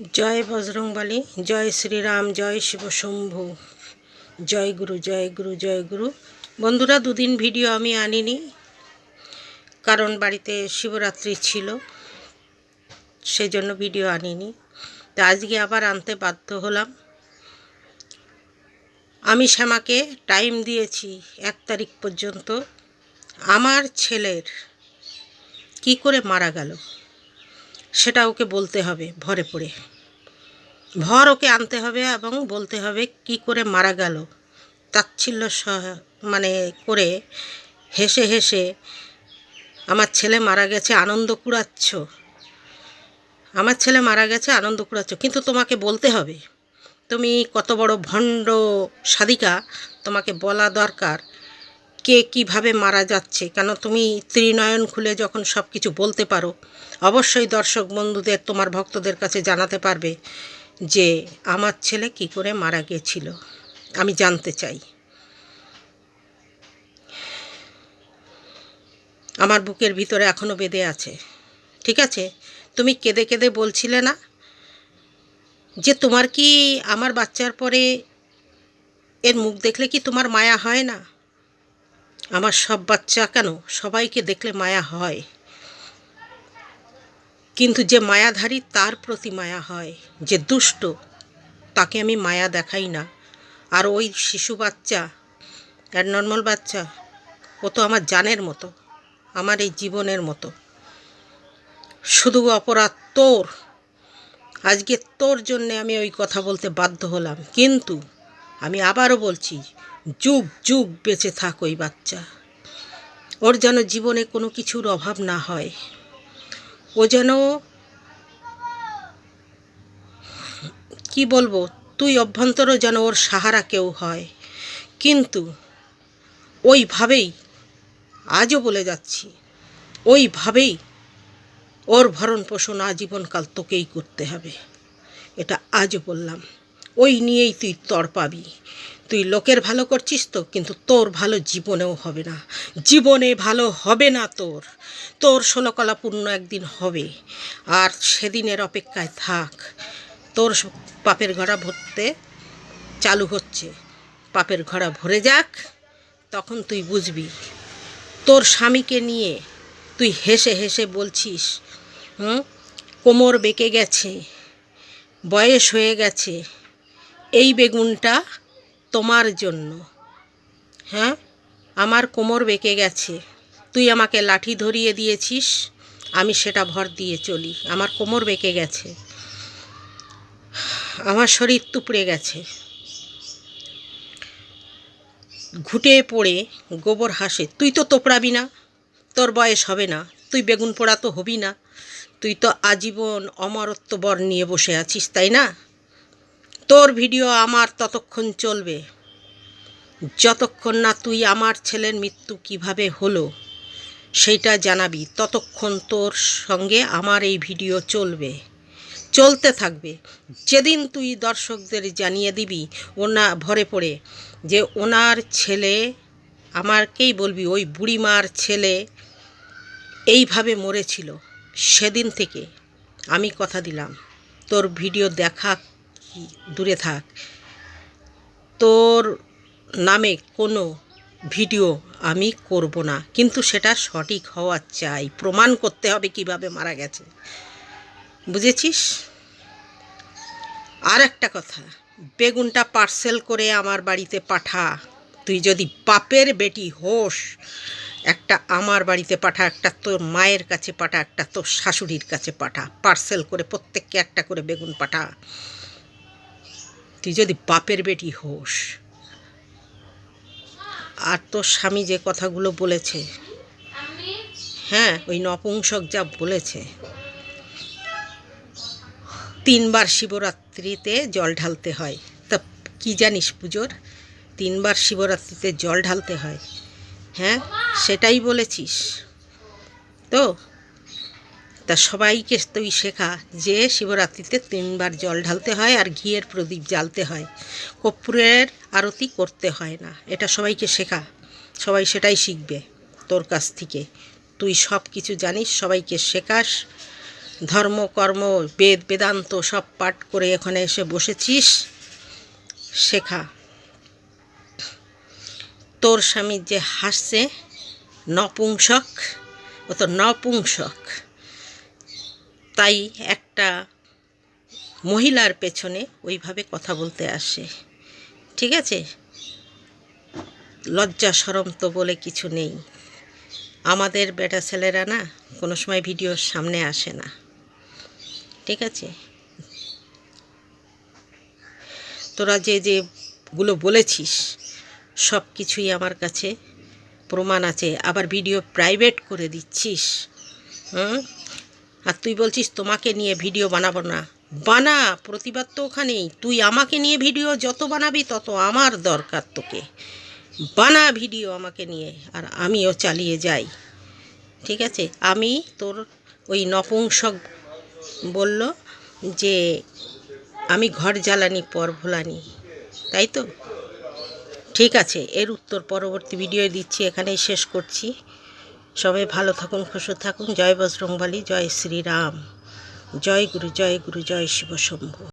জয় বজরংবলী, জয় শ্রীরাম, জয় শিব শম্ভু জয় গুরু জয় গুরু জয় গুরু। বন্ধুরা, দুদিন ভিডিও আমি আনিনি, কারণ বাড়িতে শিবরাত্রি ছিল সেই জন্য ভিডিও আনিনি। তা আজকে আবার আনতে বাধ্য হলাম। আমি শ্যামাকে টাইম দিয়েছি এক তারিখ পর্যন্ত। আমার ছেলের কি করে মারা গেল, সেটা ওকে বলতে হবে, ভরে পড়ে। ভর ওকে আনতে হবে এবং বলতে হবে কি করে মারা গেল। তাচ্ছিল্য মানে করে হেসে হেসে, আমার ছেলে মারা গেছে, আনন্দ কুড়াচ্ছ। আমার ছেলে মারা গেছে, আনন্দ কুড়াচ্ছ। কিন্তু তোমাকে বলতে হবে, তুমি কত বড় ভণ্ড সাধিকা, তোমাকে বলা দরকার কে কীভাবে মারা যাচ্ছে। কেন তুমি ত্রিনয়ন খুলে যখন সব কিছু বলতে পারো, অবশ্যই দর্শক বন্ধুদের, তোমার ভক্তদের কাছে জানাতে পারবে যে আমার ছেলে কি করে মারা গিয়েছিল, আমি জানতে চাই। আমার বুকের ভিতরে এখনও বেঁধে আছে। ঠিক আছে? তুমি কেঁদে কেঁদে বলছিলে না যে তোমার কি আমার বাচ্চার পরে এর মুখ দেখলে কি তোমার মায়া হয় না? আমার সব বাচ্চা কেন সবাইকে দেখলে মায়া হয়? কিন্তু যে মায়াধারী তার প্রতি মায়া হয়, যে দুষ্ট, তাকে আমি মায়া দেখাই না। আর ওই শিশু বাচ্চা, আর নর্মাল বাচ্চা, ও তো আমার জানের মতো, আমার এই জীবনের মতো। শুধু অপরাধ তোর। আজকে তোর জন্যে আমি ওই কথা বলতে বাধ্য হলাম। কিন্তু আমি আবারও বলছি, যুগ যুগ বেঁচে থাক ওই বাচ্চা। ওর যেন জীবনে কোনো কিছুর অভাব না হয়। ও যেন কি বলব, তুই অভ্যন্তরও যেন ওর সাহারা কেউ হয়। কিন্তু ওইভাবেই, আজও বলে যাচ্ছি, ওইভাবেই ওর ভরণ পোষণ আজীবনকাল তোকেই করতে হবে। এটা আজও বললাম। ওই নিয়েই তুই তর পাবি। তুই লোকের ভালো করছিস তো, কিন্তু তোর ভালো জীবনেও হবে না। জীবনে ভালো হবে না তোর। তোর ষোলকলা পূর্ণ একদিন হবে। আর সেদিনের অপেক্ষায় থাক। তোর পাপের ঘোড়া ভরতে চালু হচ্ছে। পাপের ঘোড়া ভরে যাক, তখন তুই বুঝবি। তোর স্বামীকে নিয়ে তুই হেসে হেসে বলছিস, হুম? কোমর বেঁকে গেছে, বয়স হয়ে গেছে এই বেগুনটা তোমার জন্য। হ্যাঁ আমার কোমর বেঁকে গেছে। তুই আমাকে লাঠি ধরিয়ে দিয়েছিস, আমি সেটা ভর দিয়ে চলি। আমার কোমর বেঁকে গেছে। আমার শরীর তুপড়ে গেছে। ঘুটে পড়ে গোবর হাসে, তুই তো তোপড়াবি না, তোর বয়স হবে না, তুই বেগুন পোড়া তো হবি না, তুই তো আজীবন অমরত্ব বর নিয়ে বসে আছিস, তাই না? তোর ভিডিও আমার ততক্ষণ চলবে। যতক্ষণ না তুই আমার ছেলের মৃত্যু কীভাবে হলো সেইটা জানাবি। ততক্ষণ তোর সঙ্গে আমার এই ভিডিও চলবে। চলতে থাকবে। যেদিন তুই দর্শকদের জানিয়ে দিবি, ওনা ভরে পড়ে, যে ওনার ছেলে, আমারকেই বলবি, ওই বুড়িমার ছেলে এইভাবে মরেছিল। সেদিন থেকে আমি কথা দিলাম। তোর ভিডিও দেখা দূরে থাক। তোর নামে কোনো ভিডিও আমি করব না, কিন্তু সেটা সঠিক হওয়া চাই। প্রমাণ করতে হবে কীভাবে মারা গেছে। বুঝেছিস? আর একটা কথা, বেগুনটা পার্সেল করে আমার বাড়িতে পাঠা। তুই যদি বাপের বেটি হোস, একটা আমার বাড়িতে পাঠা, একটা তোর মায়ের কাছে পাঠা, একটা তোর শাশুড়ির কাছে পাঠা। পার্সেল করে প্রত্যেককে একটা করে বেগুন পাঠা। তুই যদি বাপের বেটি হোস। আর তোর স্বামী যে কথাগুলো বলেছে হ্যাঁ ওই নপুংসক যা বলেছে, তিনবার শিবরাত্রিতে জল ঢালতে হয়। তা কি জানিস পুজোর? তিনবার শিবরাত্রিতে জল ঢালতে হয়। হ্যাঁ সেটাই বলেছিস। তো তা সবাইকে তুই শেখা যে শিবরাত্রিতে তিনবার জল ঢালতে হয় আর ঘিয়ের প্রদীপ জ্বালতে হয়। কর্পূরের আরতি করতে হয় না। এটা সবাইকে শেখা। সবাই সেটাই শিখবে তোর কাছ থেকে। তুই সব কিছু জানিস, সবাইকে শেখাস। ধর্ম, কর্ম, বেদ, বেদান্ত সব পাঠ করে এখানে এসে বসেছিস। শেখা। তোর স্বামী যে হাসছে, নপুংসক, ও তো নপুংসক। তাই একটা মহিলার পেছনে ওইভাবে কথা বলতে আসে। ঠিক আছে? লজ্জা সরম তো বলে কিছু নেই। আমাদের বেটা ছেলেরা না কোনো সময় ভিডিওর সামনে আসে না। ঠিক আছে? তোরা যে যেগুলো বলেছিস, সব কিছুই আমার কাছে প্রমাণ আছে। আবার ভিডিও প্রাইভেট করে দিচ্ছিস, হুম? আর তুই বলছিস তোমাকে নিয়ে ভিডিও বানাবো না। বানা, প্রতিবাদ তো ওখানেই। তুই আমাকে নিয়ে ভিডিও যত বানাবি, তত আমার দরকার তোকে। বানা ভিডিও আমাকে নিয়ে, আর আমিও চালিয়ে যাই। ঠিক আছে? আমি তোর ওই নপুংসক বলল যে, আমি ঘর জ্বালানি, পর ভোলানি। তাই তো? ঠিক আছে, এর উত্তর পরবর্তী ভিডিও দিচ্ছি, এখানেই শেষ করছি। সবাই ভালো থাকুন, খুশি থাকুন। জয় বজরংবলী, জয় শ্রীরাম। জয় গুরু জয় গুরু, জয় শিব শম্ভু